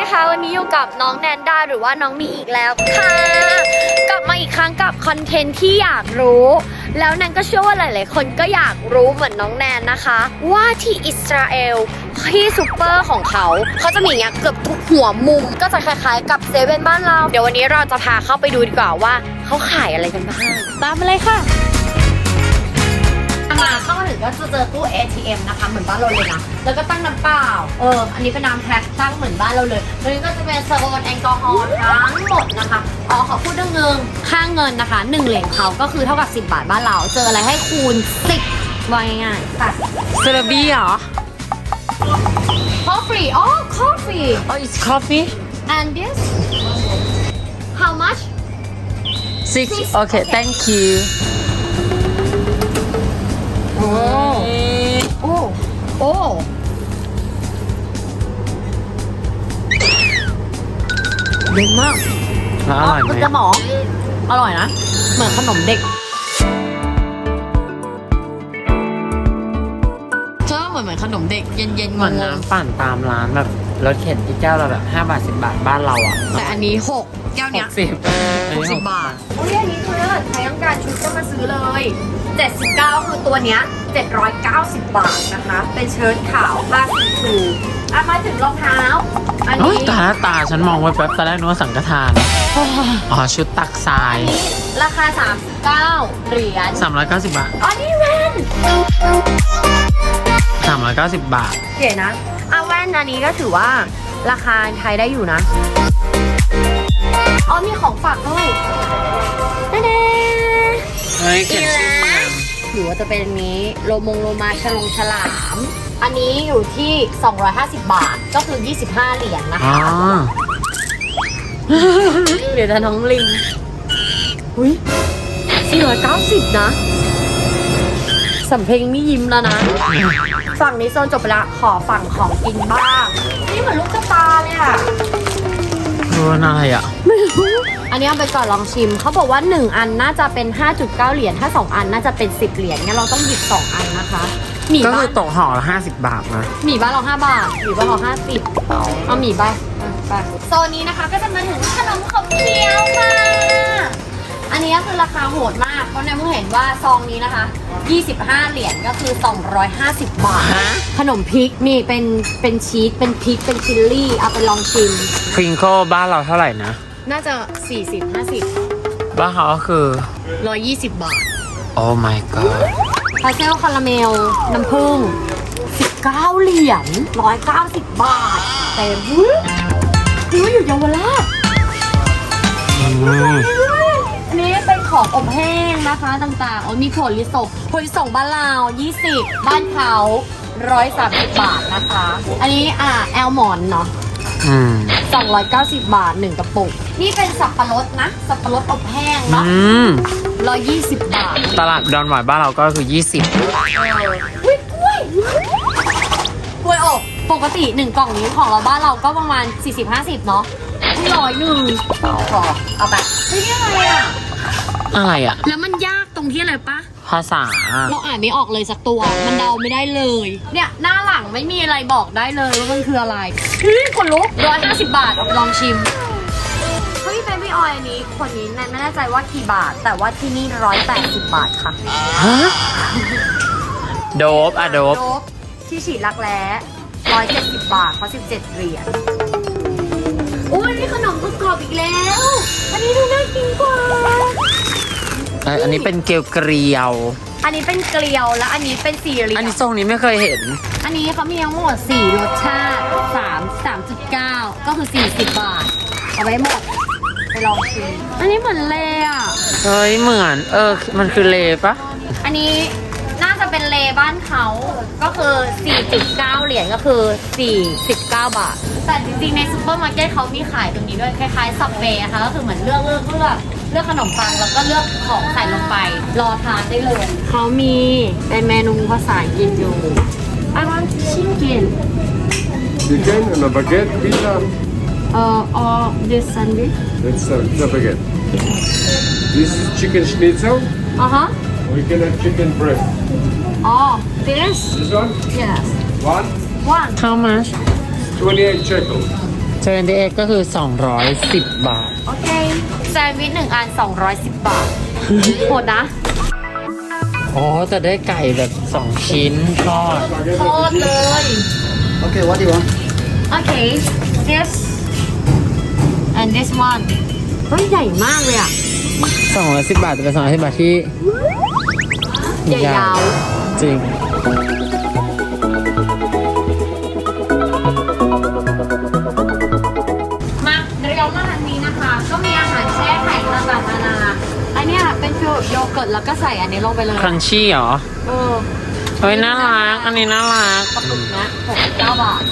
นะคะ วันนี้อยู่กับน้องแนนด้าหรือว่าน้องมีอีกแล้วค่ะ กลับมาอีกครั้งกับคอนเทนต์ที่อยากรู้ แล้วแนนก็เชื่อว่าหลาย ๆ คนก็อยากรู้เหมือนน้องแนนนะคะ ว่าที่อิสราเอลที่ซูเปอร์ของเขา เขาจะมีอย่างเงี้ยเกือบทุกหัวมุม ก็จะคล้าย ๆ กับเซเว่นบ้านเรา เดี๋ยววันนี้เราจะพาเข้าไปดูดีกว่าว่าเขาขายอะไรกันบ้างตามมาเลยค่ะมาเข้ามาถึงก็จะเจอตู้ ATM นะคะ เหมือนบ้านเราเลยนะ แล้วก็ตั้งน้ำเปล่า เออ อันนี้เป็นน้ำแพ็คตั้งเหมือนบ้านเราเลย แล้วนี่ก็จะเป็นโซนแอลกอฮอล์ทั้งหมดนะคะ อ๋อขอพูดเรื่องเงินค่าเงินนะคะ 1 เหรียญเขาก็คือเท่ากับ 10 บาทบ้านเรา เจออะไรให้คูณ 10ว่าง่ายๆค่ะเซเลบีเหรอ coffee อ๋อ coffee Oh it's coffee and this how much six Six, okay okay. thank you โอ้ โอ้ โอ้ เย็นมากแล้วอร่อยไหมคุณจะหมออร่อยนะ เหมือนขนมเด็กเชื่อว่าเหมือนเหมือนขนมเด็กเย็นๆเหมือนงงน้ำปั่นตามร้านแบบรถเข็นที่แก้วละแบบ5บาท10บาทบ้านเราอะๆแต่อันนี้6 แก้วหเนี้ยกสิบหกสิบบาท โอ้ยอันนี้คือถ้าเกิดใครต้องการชุดก็มาซื้อเลย 79 คือตัวเนี้ย 790 บาทนะคะ เป็นเชิ้ตขาวผ้าสีทูอะมาถึงรองเท้า อันเฮ้ยนี้ตาตาฉันมองไว้แป๊บตอนแรกนึกว่าสังฆทาน อ๋อ ชุดตักทรายอันนี้ราคา 39 เหรียญ390 บาท อ๋อนี่แว่น390 บาท เก๋นะอาแว่นอันนี้ก็ถือว่าราคาไทยได้อยู่นะ อ๋อมีของฝากด้วยเด้เฮ้ยเขียนชื่อมาหรือว่าจะเป็นอันนี้โลมงโลมาฉลงฉลาม อันนี้อยู่ที่ 250 บาทก็คือ 25 เหรียญนะอ๋อ คะเหรียญน้องลิงอุ้ย490 นะ สำเพ็งนี่ยิ้มแล้วนะ ฝั่งนี้โซนจบไปละ ขอฝั่งของกินบ้าง นี่เหมือนลูกกระตาเลยอะ รู้ว่าอะไรอะ อันนี้เอาไปก่อนลองชิม เขาบอกว่า 1 อันน่าจะเป็น 5.9 เหรียญ ถ้า 2 อันน่าจะเป็น 10 เหรียญงั้นเราต้องหยิบ 2 อันนะคะหมี่ก็บ้าคืนอตกห่อละ50บาทนะหมี่บ้านเรา5บาทหมี่บ้านเรา50เอาหมี่ไปอะไปโซนนี้นะคะก็จะมาถึงขนมขบเคี้ยวค่ะ อันนี้ก็คือราคาโหดมาก เพราะในเมื่อเห็นว่าซองนี้นะคะ 25 เหรียญก็คือ 250 บาท ฮะ ขนมพริกนี่เป็นเป็นชีสเป็นพริกเป็นชิลลี่เอาไปลองชิมพริงโก้บ้านเราเท่าไหร่นะ น่าจะ 40 50 บ้านเขาก็คือ 120 บาท โอ้ my god พาเซลคาราเมล น้ำผึ้ง19 เหรียญ190 บาท แต่หูนี่ว่าอยู่เยาวราชอืมอันนี้เป็น ของอบแห้งนะคะต่างๆอ๋อมีผลลิสงผลลิสงบ้านเรา20 บ้านเขา130 บาทนะคะ อันนี้อ่าแอลมอนเนาะอืม 290 บาท 1กระปุก นี่เป็นสับปะรดนะ สับปะรดอบแห้งอืเนาะม120 บาทตลาดดอนหวายบ้านเราก็คือ 20 อุ้ยกล้วย กล้วยอบ ปกติ 1 กล่องนี้ของเราบ้านเราก็ประมาณ 40-50 เนาะนี่ร้อยหนึ่งพอเอาไปเฮ้ยนี่อะไรอะ อะไรอะ แล้วมันยากตรงที่อะไรปะภาษา เราอ่านไม่ออกเลยสักตัว มันเดาไม่ได้เลย เนี่ยหน้าหลังไม่มีอะไรบอกได้เลยว่ามันคืออะไรเฮ้ยคนลุกร้อยห้าสิบบาทลองชิมเฮ้ยเบบี้ออยอันนี้คนนี้แนนไม่แน่ใจว่ากี่บาท แต่ว่าที่นี่ร้อยแปดสิบบาทค่ะฮะโดบอะโดบโดบที่ฉีดรักแร้ร้อยเจ็ดสิบบาทเพราะสิบเจ็ดเหรียญอุ้ยนี่ขนมกรอบๆอีกแล้ว อันนี้ดูน่ากินกว่า เอ้ยอันนี้เป็นเกลียวเกลียว อันนี้เป็นเกลียวและอันนี้เป็นสี่เหลี่ยอันมนี้ทรงนี้ไม่เคยเห็น อันนี้เขามีทั้งหมด4รสชาติ3 3.9ก็คือ40บาท เอาไว้หมด ไปลองชิมอันนี้เหมือนเลอะ เฮ้ยเหมือน เออ มันคือเลปะอันนี้น่าจะเป็นเลบ้านเขาก็คือ 4.9 เหรียญก็คือ 49 บาท แต่จริงๆ ในซูเปอร์มาร์เก็ตเขามีขายตรงนี้ด้วย คล้ายๆ ซับเวย์นะคะก็คือเหมือนเลือกเลือกเลือก เลือกขนมปังแล้วก็เลือกของใส่ลงไป รอทานได้เลย เขามีเป็นเมนูภาษาอังกฤษอยู่ I want chicken Chicken and a baguette, pizza. uh, or this sandwich That's uh, the baguette. This is chicken schnitzel. uh-huh Or you can have chicken breast. oh this This one, yes one, one How much 28 shekels. เจนเดเก็คือ 210 บาท โอเค แซนด์วิชหนึ่งอัน 210 บาทโหดนะอ๋อแต่ได้ไก่แบบ 2 ชิ้นทอดโคตรเลย Okay, what do you want? โอเค this and this one เฮ้ยใหญ่มากเลยอะ 210 บาทแต่เป็น210บาทที่ใหญ่ยาวจริง โยเกิร์ตแล้วก็ใส่อันนี้ลงไปเลยครันชี่เหรอเออเฮ้ยน่ารักอันนี้น่ารัก กระปุกนะ69บาท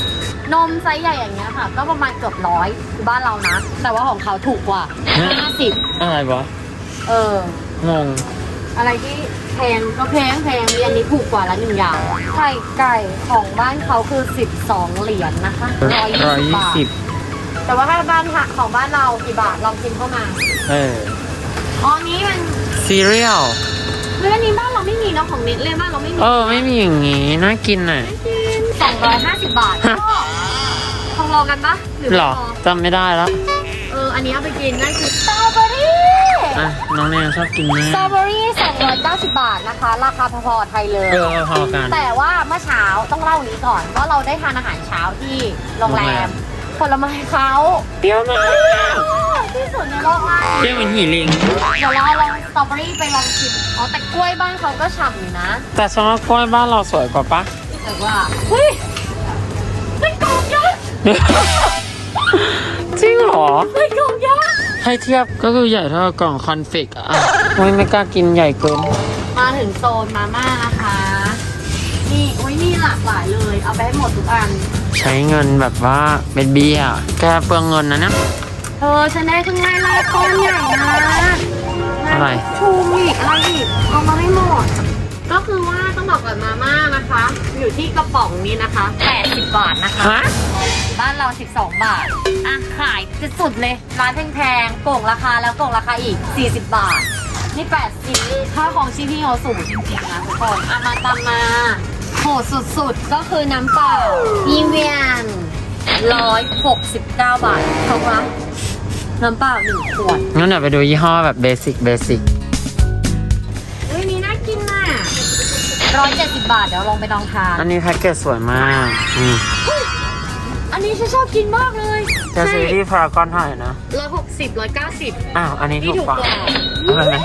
นมไซส์ใหญ่อย่างเงี้ยค่ะ ก็ประมาณเกือบร้อยคือบ้านเรานะ แต่ว่าของเขาถูกกว่าฮะ50อะไรวะเออ งงอะไรที่แพงก็แพงแพงมีอันนี้ถูกกว่าละหนึ่งอย่างไข่ไก่ของบ้านเขาคือ 12 เหรียญนะคะ120บาท120 แต่ว่าถ้าบ้านของบ้านเรากี่บาทลองคิดเข้ามา เออ อ๋ออันนี้มันซีเรียลเรื่องนี้บ้านเราไม่มีเนาะของเน็ตเลยบ้านเราไม่มีเออ ไม่มีอย่างงี้ น่ากินอะ สองร้อยห้าสิบบาทฮะทองรอกันปะหรือหรอไม่พอจำไม่ได้แล้วเอออันนี้เอาไปกินนั่นคือสตรอเบอรี่อะน้องแนนชอบกินสมาตรอกเบอรี่สองร้อยเก้าสิบบาทนะคะ ราคาพอๆไทยเลย เออพอกัน แต่ว่าเมื่อเช้าต้องเล่านี้ก่อนว่าเราได้ทานอาหารเช้าที่โรงแรโรงแรม ม ผลไม้เขาเปรี้ยวมากที่สุดในโลกเลย เปรี้ยวเหมือนหีลิง เดี๋ยวเราลองสตรอเบอรี่ไปลองชิม อ๋อแต่กล้วยบ้านเขาก็ฉ่ำอยู่นะแต่ฉันว่ากล้วยบ้านเราสวยกว่าปะ แต่ว่าเฮ้ยเป็นกล่องยักษ์จริงเหรอ เป็นกล่องยักษ์ให้เทียบก็คือใหญ่เท่ากับกล่องคอนเฟกต์อะโอ้ยไม่กล้ากินใหญ่เกิน มาถึงโซนมาม่านะคะ นี่โอ้ยมีหลากหลายเลย เอาไปให้หมดทุกอัน ใช้เงินแบบว่าเป็นเบี้ยแกเปลืองเงินนะเนี่ย เธอฉันได้เครื่องไม้ลายก้อนใหญ่นะอะไร ชูอีกอะไรอีกเอามาให้หมด ก็คือว่าต้องบอกก่อนมาม่านะคะ อยู่ที่กระป๋องนี้นะคะ 80 บาทนะคะ ฮะ บ้านเรา 12 บาท อะขายสุดๆเลย ร้านแพงๆโก่งราคาแล้วโก่งราคาอีก 40 บาท นี่ 80ค่าของชีพพี่เขาสูงจริงๆนะทุกคนอะมาตามมา โหดสุดๆ ก็คือน้ำเปล่ายีเวียน169 บาทเท่าไหร่ น้ำเปล่าหนึ่งขวดงั้นเดี๋ยวไปดูยี่ห้อแบบเบสิกเบสิกเฮ้ยนี่น่ากินน่ะ170บาท เดี๋ยวลองไปลองทานอันนี้แพ็กเกจสวยมากอืมอันนี้ฉันชอบกินมากเลยจะซื้อที่พารากอนเท่าไหร่นะร้อยหกสิบร้อยเก้าสิบอ้าวอันนี้นี่ถูกถูกกว่ากว่าเอาไปไหม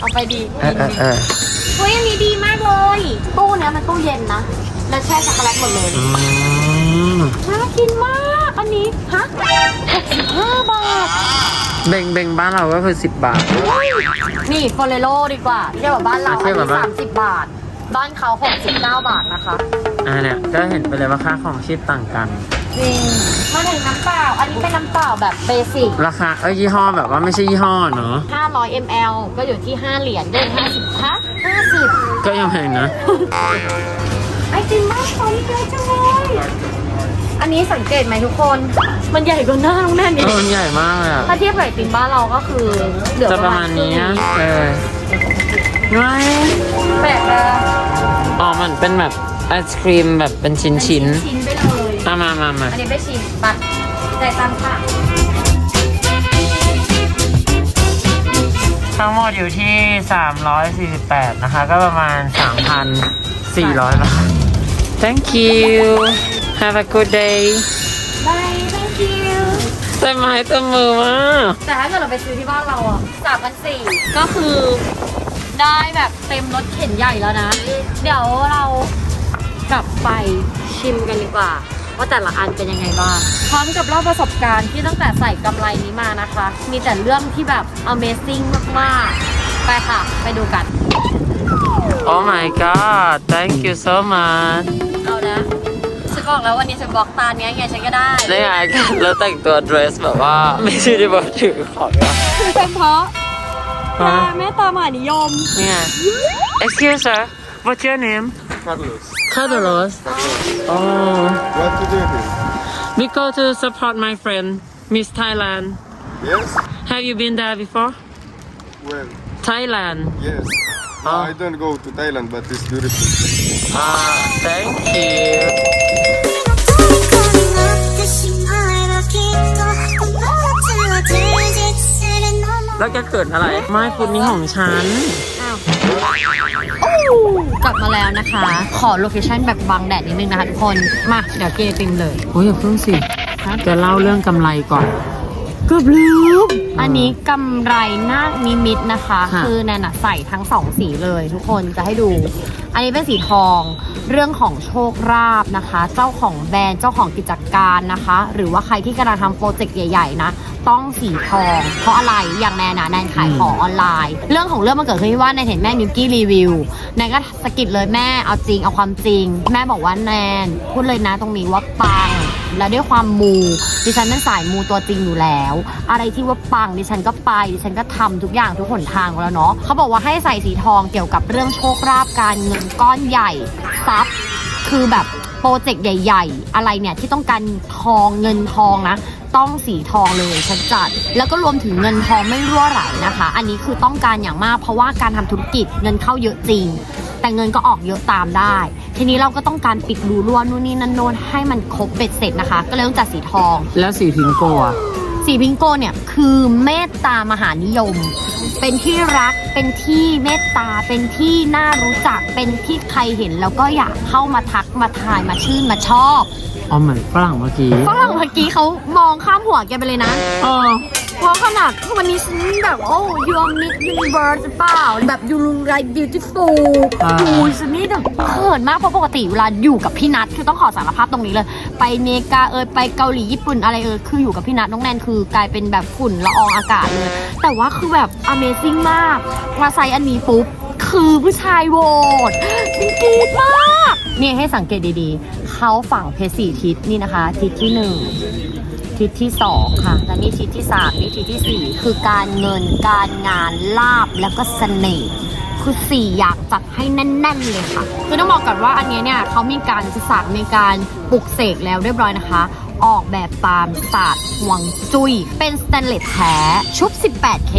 เอาไปดีเออเออเออเฮ้ยอันนี้ดีมากเลย ตู้เนี้ยมันตู้เย็นนะ แล้วแช่ช็อกโกแลตหมดเลยอืมน่ากินมากอันนี้ฮะ65บาท เบงเบงบ้านเราก็คือ 10 บาท นี่ฟอเรโลดีกว่าเทียบกับบ้านเราเทีอัยนบกับนี้บ้าน30บาท บ้านเขา69บาทนะคะอ่าเนี่ยก็เห็นไปเลยว่าค่าของชีพต่างกัน จริงมาถึงน้ำเปล่า อันนี้เป็นน้ำเปล่าแบบเบสิกราคาเอ้ยยี่ห้อแบบว่าไม่ใช่ยี่ห้อเนาะ500 ml ก็อยู่ที่ 5 เหรียญด้วย50ฮะ50 ก็ยังแพงนะ ไอติมมากตอนนี้เลยจังเลยอันนี้สังเกตไหมทุกคน มันใหญ่กว่าหน้าน้องแน่นเอนี่อมันใหญ่มากเลยอะถ้าเทียบกับไอติมบ้านเราก็คือเหลือจะปประระมามาณณนี้นะเออไม่แปลกเลยอ๋อมันเป็นแบบไอศครีมแบบเป็นชิ้นชิ้นชิ้นไปเลยๆอะมามามาอันนี้ไปชิมไปจ่ายตังค่ะ ทั้งหมดอยู่ที่ 348 นะคะ ก็ประมาณ 3,400 บาท thank you have a good day บาย thank you เต็มไม้เต็มมือมากแต่ถ้าเกิดเราไปซื้อที่บ้านเราอะสามพันสี่ก็คือได้แบบเต็มรถเข็นใหญ่แล้วนะ เดี๋ยวเรากลับไปชิมกันดีกว่า ว่าแต่ละอันเป็นยังไงบ้างพร้อมกับเล่าประสบการณ์ที่ตั้งแต่ใส่กำไรนี้มานะคะ มีแต่เรื่องที่แบบ Amazing มากๆ ไปค่ะ ไปดูกัน oh my god thank you so much เอานะฉันบอกแล้ววันนี้ฉันบล็อกตาเนี้ยไงฉันก็ได้ได้ไงแล้วแต่งตัว dress แบบว่า ไม่ใช่ที่แบบถือของอะเป็นเพราะฮะแม่ตามหานิยม นี่ไง excuse sir what's your name Carlos. Carlos? Oh. What to do here? We go to support my friend, Miss Thailand. Yes? Have you been there before? Well, Thailand. yes. No, oh. I don't go to Thailand, but it's beautiful. Ah, thank you. 내가 불꽃이 듯이 바라기 또 어쩌어 들지 กลับมาแล้วนะคะ ขอโลเคชั่นแบบบังแดดนิดนึงนะคะทุกคน มา เดี๋ยวกินไอติมเลยโอ้ยอย่าเพิ่งสิจะเล่าเรื่องกำไรก่อน เกือบลืม อันนี้กำไรนาคนิมิตนะคะ ค่ะ คือแนนอะใส่ทั้งสองสีเลยทุกคนจะให้ดู อันนี้เป็นสีทองเรื่องของโชคราบนะคะ เจ้าของแบรนด์เจ้าของกิจการนะคะ หรือว่าใครที่กำลังทำโปรเจกต์ใหญ่ๆนะ ต้องสีทอง เพราะอะไรอย่างแนนนะแนนขายของออนไลน์ เรื่องของเรื่องมันเกิดขึ้นที่ว่าแนนเห็นแม่มิวกี้รีวิวแนนก็สะกิดเลยแม่เอาจริงเอาความจริง แม่บอกว่าแนนพูดเลยนะตรงนี้ว่าปัง และด้วยความมูดิฉันเป็นสายมูตัวจริงอยู่แล้ว อะไรที่ว่าปังดิฉันก็ไปดิฉันก็ทำทุกอย่างทุกหนทางแล้วเนาะเขาบอกว่าให้ใส่สีทองเกี่ยวกับเรื่องโชคลาภการเงินก้อนใหญ่ทรัพย์ คือแบบโปรเจกต์ใหญ่ ๆ อะไรเนี่ยที่ต้องการทองเงินทองนะ ต้องสีทองเลยฉันจัด แล้วก็รวมถึงเงินทองไม่รั่วไหลนะคะ อันนี้คือต้องการอย่างมากเพราะว่าการทำธุรกิจเงินเข้าเยอะจริง แต่เงินก็ออกเยอะตามได้ ทีนี้เราก็ต้องการปิดรูรั่วนู่นนี่นั่นโน้นให้มันครบเบ็ดเสร็จนะคะ ก็เลยต้องจัดสีทอง แล้วสีพิงโกะ สีพิงโกเนี่ยคือเมตตามหานิยม เป็นที่รักเป็นที่เมตตาเป็นที่น่ารู้จักเป็นที่ใครเห็นแล้วก็อยากเข้ามาทักมาทายมาชื่นมาชอบ อ๋อเหมือนฝรั่งเมื่อกี้ฝรั่งเมื่อกี้เขามองข้ามหัวแกไปเลยนะ เออ เพราะขนาดวันนี้ฉันแบบโอ้ you are Miss Universe หรือเปล่า แบบ you look like beautiful อ่าโอ้ยฉันนี่แบบเขินมากเพราะปกติเวลาอยู่กับพี่นัทคือต้องขอสารภาพตรงนี้เลย ไปเมกาเอยไปเกาหลีญี่ปุ่นอะไรเอยคืออยู่กับพี่นัทน้องแนนคือกลายเป็นแบบฝุ่นละอองอากาศเลย แต่ว่าคือแบบ amazing มาก มาใส่อันนี้ปุ๊บคือผู้ชายโหวตฉันกรี๊ดมากนี่ให้สังเกตดีๆ เขาฝังเพชรสี่ทิศนี่นะคะ ทิศที่หนึ่ง ทิศที่2ค่ะ และนี่ทิศที่3นี่ทิศที่4คือการเงินการงานลาบแล้วก็เสน่ห์คือ4อยากจัดให้แน่น ๆ เลยค่ะ คือต้องบอกก่อนว่าอันนี้เนี่ยเขามีการศึกษามีการปลุกเสกแล้วเรียบร้อยนะคะ ออกแบบตามศาสตร์หวงจุย้ย เป็นสแตนเลสแท้ชุบ 18K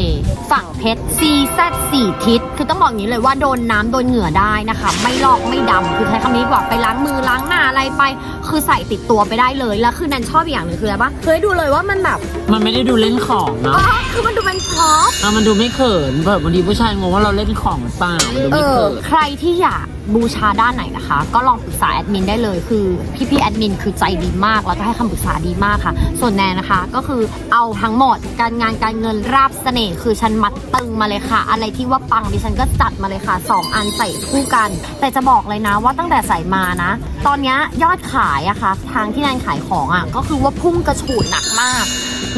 ฝั่งเพชร CZ 4 ทิศ คือต้องบอกอย่างนี้เลยว่าโดนน้ำโดนเหงื่อได้นะคะ ไม่ลอกไม่ดำคือใช้คำนี้ดีกว่าไปล้างมือล้างหน้าอะไรไป คือใส่ติดตัวไปได้เลย แล้วคือนันชอบอีกอย่างหนึ่งคืออะไรปะเคยดูเลยว่ามันแบบมันไม่ได้ดูเล่นของเนาะอ๋อคือมันดูเป็นพร็อพอะมันดูไม่เขินแบบบางทีผู้ชายงงว่าเราเล่นของหรือเปล่ามันดูเอไม่อเขิน ใครที่อยากบูชาด้านไหนนะคะ ก็ลองปรึกษาแอดมินได้เลยคือพี่ๆแอดมินคือใจดีมากแล้วก็ให้คำปรึกษาดีมากค่ะ ส่วนแนนนะคะ ก็คือเอาทั้งหมดการงานการเงินราบเสน่ห์คือฉันมัดตึงมาเลยค่ะ อะไรที่ว่าปังดิฉันก็จัดมาเลยค่ะ 2 อันใส่คู่กัน แต่จะบอกเลยนะว่าตั้งแต่ใส่มานะ ตอนนี้ยอดขายอะค่ะทางที่แนนขายของอะก็คือว่าพุ่งกระฉูดหนักมาก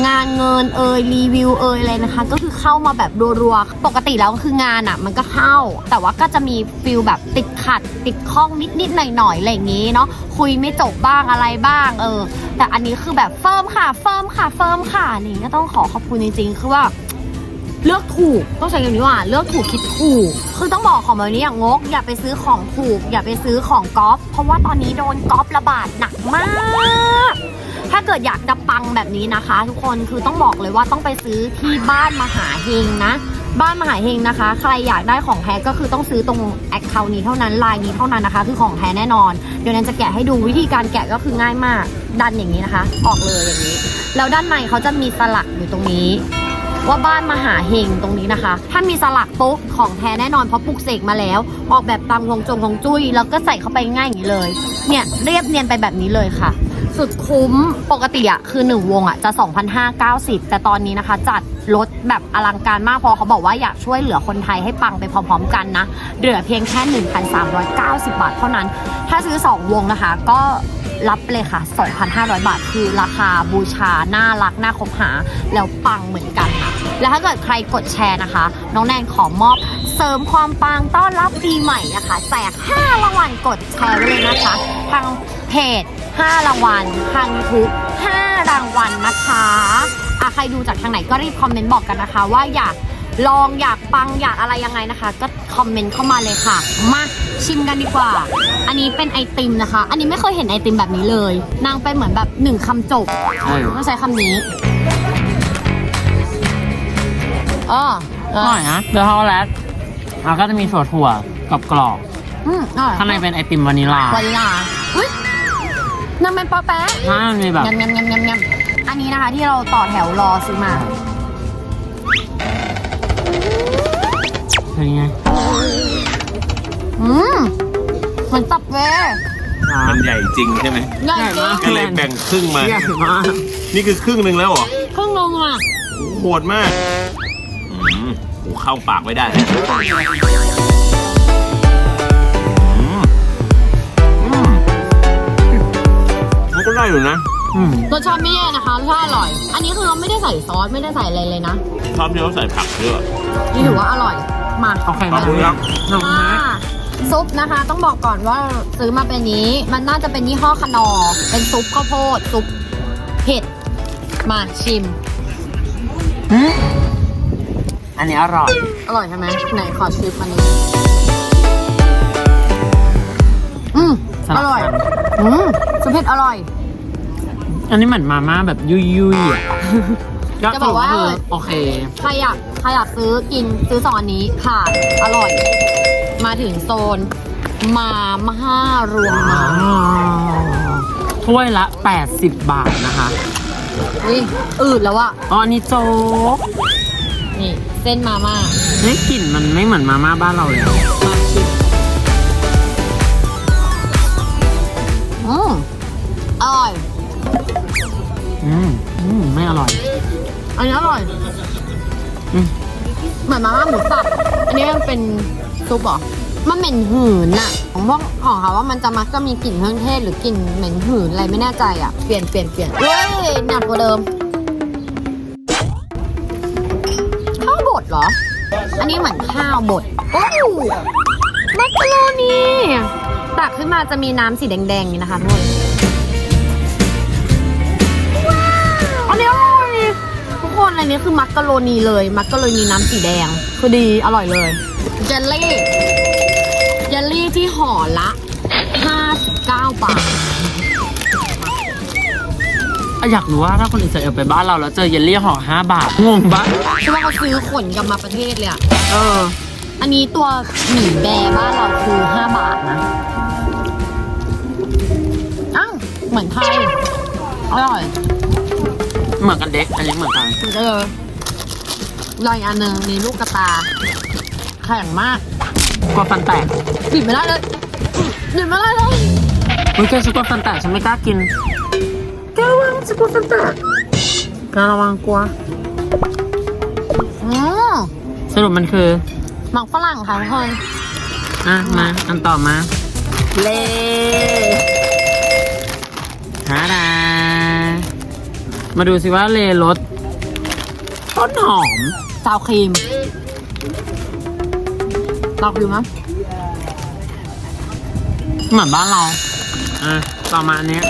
งานเงินเอยรีวิวเอยอะไรนะคะ ก็คือเข้ามาแบบรัวๆ ปกติแล้วคืองานอะ มันก็เข้า แต่ว่าก็จะมีฟิลแบบติดขัด ติดข้องนิดๆหน่อยๆอะไรอย่างงี้เนาะคุยไม่จบบ้างอะไรบ้างเออ แต่อันนี้คือแบบเฟิร์มค่ะเฟิร์มค่ะเฟิร์มค่ะนี่ก็ต้องขอขอบคุณจริงๆคือว่าเลือกถูกต้องใช้คำนี้ว่าเลือกถูกคิดถูกคือต้องบอกของแบบนี้อย่างงก อย่าไปซื้อของถูก อย่าไปซื้อของก๊อฟเพราะว่าตอนนี้โดนก๊อฟระบาดหนักมาก ถ้าเกิดอยากจะปังแบบนี้นะคะ ทุกคนคือต้องบอกเลยว่าต้องไปซื้อที่บ้านมหาเฮงนะ บ้านมหาเฮงนะคะ ใครอยากได้ของแท้ก็คือต้องซื้อตรงแอคเคาท์นี้เท่านั้นไลน์นี้เท่านั้นนะคะ คือของแท้แน่นอน เดี๋ยวนั้นจะแกะให้ดูวิธีการแกะก็คือง่ายมาก ดันอย่างนี้นะคะ ออกเลยอย่างนี้แล้วด้านในเขาจะมีสลักอยู่ตรงนี้ว่าบ้านมหาเฮงตรงนี้นะคะ ถ้ามีสลักปุ๊บของแท้แน่นอนเพราะปลุกเสกมาแล้ว ออกแบบตามวงจงของจุ้ยแล้วก็ใส่เข้าไปง่ายอย่างนี้เลย เนี่ยเรียบเนียนไปแบบนี้เลยค่ะ สุดคุ้มปกติอะคือ 1 วงอะจะ 2,590 แต่ตอนนี้นะคะ จัดลดแบบอลังการมากเพอเขาบอกว่าอยากช่วยเหลือคนไทยให้ปังไปพร้อมๆกันนะ เหลือเพียงแค่ 1,390 บาทเท่านั้น ถ้าซื้อ 2 วงนะคะ ก็รับเลยค่ะ 2,500 บาทคือราคาบูชา น่ารัก น่าคบหา แล้วปังเหมือนกันค่ะ แล้วถ้าเกิดใครกดแชร์นะคะ น้องแนนขอมอบเสริมความปังต้อนรับปีใหม่นะคะ แจก 5รางวัลกดแชร์ไว้เลยนะคะ ทาง เพจ 5 รางวัล ทาง YouTube 5 รางวัลนะคะอะใครดูจากทางไหนก็รีบคอมเมนต์บอกกันนะคะ ว่าอยากลองอยากปังอยากอะไรยังไงนะคะ ก็คอมเมนต์เข้ามาเลยค่ะ มาชิมกันดีกว่า อันนี้เป็นไอติมนะคะ อันนี้ไม่เคยเห็นไอติมแบบนี้เลย นางเป็นเหมือนแบบหนึ่งคำจบใช่ ต้องใช้คำนี้อ๋ออร่อยนะเดอะฮอลแลตแล้วก็จะมีถั่วถั่วกับกรอบอืมอร่อยข้างในเป็นไอติมวานิลลาวานิลาอุ้ย น้ำมันปอแป๊ะถ้ามันมีแบบยำยำยำยำยำอันนี้นะคะที่เราต่อแถวรอซื้อมาเป็นไงอืมเหมือนตับเวย์มันใหญ่จริงใช่ไหมใหญ่จริงก็เลยแบ่งครึ่งมา ใหญ่มากนี่คือครึ่งหนึ่งแล้วเหรอ ครึ่งนึงอะโหดมากอืมโหเข้าปากไม่ได้ ได้อยู่นะอืมรสชาติไม่แย่นะคะรสชาติอร่อย อันนี้คือเราไม่ได้ใส่ซอสไม่ได้ใส่อะไรเลยนะ ชอบที่เขาใส่ผักเยอะนี่ถือว่าอร่อยมาโอเคขอบคุณครับขอบคุณอ่านะ ซุปนะคะ ต้องบอกก่อนว่าซื้อมาเป็นนี้ มันน่าจะเป็นยี่ห้อคนอ เป็นซุปข้าวโพดซุปเผ็ด มาชิมอืมอันนี้อร่อย อร่อยใช่ไหมไหนขอชิมอันนี้ อืมสลัอบร่อยกันอืมซุปเผ็ดอร่อย อันนี้เหมือนมาม่าแบบยุยยุยๆอะจะบอกว่า สรุปคือโอเค ใครอยากใครอยากซื้อกินซื้อสองอันนี้ผ่านอร่อย มาถึงโซน มาม่ารวมมาถ้วยละ 80 บาทนะคะวิอืดแล้วอะอ๋ออันนี้โจ๊กนี่ เส้นมาม่า นี่กลิ่นมันไม่เหมือนมาม่าบ้านเราเลยอะมา อันนี้อร่อยอืม เหมือนมาม่าหมูสับ อันนี้มันเป็นซุปเหรอมันเหม็นหืนน่ะของพวกของเขาว่ามันจะมักจะมีกลิ่นเครื่องเทศหรือกลิ่นเหม็นหืนอะไรไม่แน่ใจอะเปลี่ยนเปลี่ยนเปลี่ยนเฮ้ยหนักกว่าเดิม ข้าวบดเหรอ อันนี้เหมือนข้าวบดโอ้มักกะโรนีตักขึ้นมาจะมีน้ำสีแดงๆนี่นะคะทุกคนอัน นอันนี้คือมักกะโรนีเลย มักกะโรนีน้ำสีแดง คือดีอร่อยเลยเจลลี่เจลลี่ที่ห่อละ59บาทอะอยากรู้ว่าถ้าคนอิสราเอลไปบ้านเราแล้วเจอเยลลี่ห่อ5บาทงงปะใช่ว่าเขาซื้อขนกลับมาประเทศเลยอะเออ อันนี้ตัวหมี่แบร์บ้านเราคือ5บาทนะอ้าวเหมือนไทยอร่อย เหมือนกันเด็ก อันนี้เหมือนกันเออลอยอันหนึ่งมีลูกกระตา แข็งมากกลัวฟันแตกปิดไม่ได้เลยปิดไม่ได้เลยเฮ้ยแกฉันกลัวฟันแตกฉันไม่กล้ากินแกระวังฉันกลัวฟันแตกแกระวังกลัวอืมสรุปมันคือหมักฝรั่งค่ะทุกคนอะมาอันต่อมา เล่ฮาดา มาดูสิว่าเลรสต้นหอมซาวครีมซาวครีมมั้ยเหมือนบ้านเรา อะต่อมาอันเนี้ย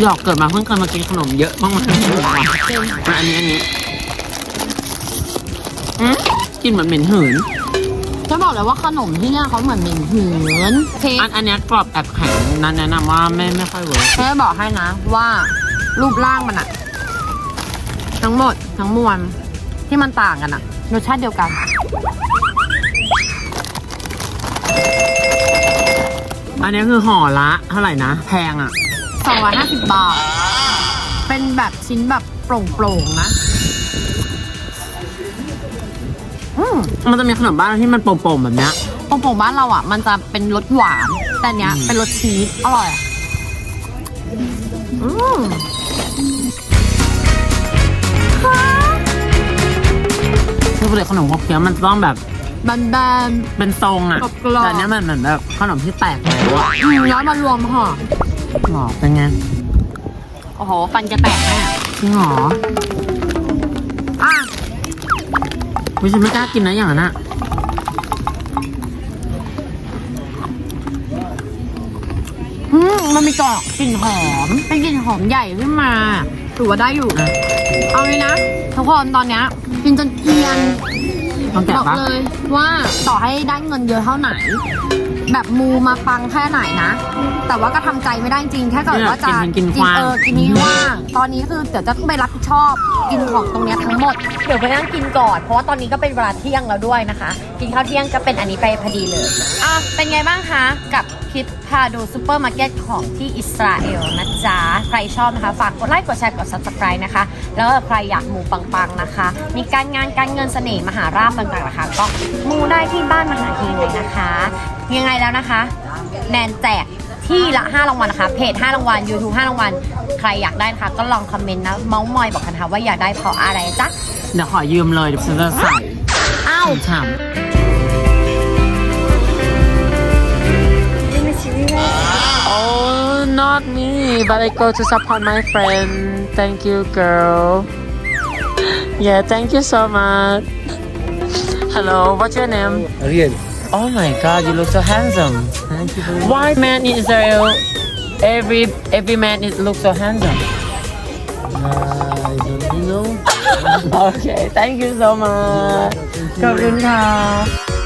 หยอกเกิดมาเพิ่งเคยมากินขนมเยอะมากๆมาอันนี้อันนี้อืมกลินเหมือนเหม็นหืนจะบอกเลยว่าขนมที่เนี่ยเขาเหมือนเหม็นหืนเค้กอันอันเนี้ยกรอบแอบแข็งนั้นแนะนำว่าไม่ไม่ค่อยเวิร์กแค่บอกให้นะว่า รูปร่างมันอะทั้งหมดทั้งมวลที่มันต่างกันอะรสชาติเดียวกัน อันนี้คือห่อละเท่าไหร่นะ แพงอะ250 บาท เป็นแบบชิ้นแบบโปร่งๆนะอืมมันจะมีขนมบ้านที่มันโป่งๆแบบเนี้ยโปร่งๆบ้านเราอะ มันจะเป็นรสหวาน แต่เนี้ยอืมเป็นรสชีสอร่อยอะอืม คือปกติขนมครกเคี้ยวมันจะต้องแบบแบน เป็นทรงอะกรอบๆ แต่อันเนี้ยมันเหมือนแบบขนมที่แตกแล้วอะๆอืมแล้วมารวมห่อหรอเป็นไงโอ้โห ฟันจะแตกแน่จริงหรออะวิฉันไม่กล้ากินนะอย่างนั้นอะอืมมันมีกรอกกลิ่นหอมเป็นกลิ่นหอมใหญ่ขึ้นมา ถือว่าได้อยู่อะเอาเลยนะทุกคนตอนเนี้ยกินจนเกลียนต้องแกะบอกปะเลยว่าต่อให้ได้เงินเยอะเท่าไหน แบบมูมาปังแค่ไหนนะ แต่ว่าก็ทำใจไม่ได้จริงถ้าเกิดว่าจะเนี่ยกินกินกินกว้าง เออกินนี้ว่างตอนนี้คือเดี๋ยวจะต้องไปรับผิดชอบกินของตรงเนี้ยทั้งหมด เดี๋ยวไปนั่งกินก่อน เพราะว่าตอนนี้ก็เป็นเวลาเที่ยงแล้วด้วยนะคะ กินข้าวเที่ยงก็เป็นอันนี้ไปพอดีเลยอะเป็นไงบ้างคะ กับคลิปพาดูซูเปอร์มาร์เก็ตของที่อิสราเอลนะจ๊ะ ใครชอบนะคะ ฝากกดไลค์กดแชร์กด subscribe นะคะ แล้วก็ใครอยากมูปังๆนะคะ มีการงานการเงินเสน่ห์มหาราบต่างๆนะคะก็มูได้ที่บ้านมหาเฮงเลยนะคะ ยังไงแล้วนะคะ แนนแจกที่ละ 5 รางวัลนะคะ เพจ 5 รางวัล YouTube 5 รางวัล ใครอยากได้นะคะ ก็ลองคอมเมนต์นะ เมาส์มอยบอกกันนะคะว่าอยากได้เพราะอะไรจ๊ะ เดี๋ยวขอยืมเลยเดี๋ยวฉันจะใส่อ้าว ฉ่ำ me, but I go to support my friend. Thank you, girl. Yeah, thank you so much. Hello, what's your name? Ariel. Oh my god, you look so handsome. Thank you very Why man in Israel, every every man is look so handsome? I don't you know. okay, thank you so much. ขอบคุณค่ะ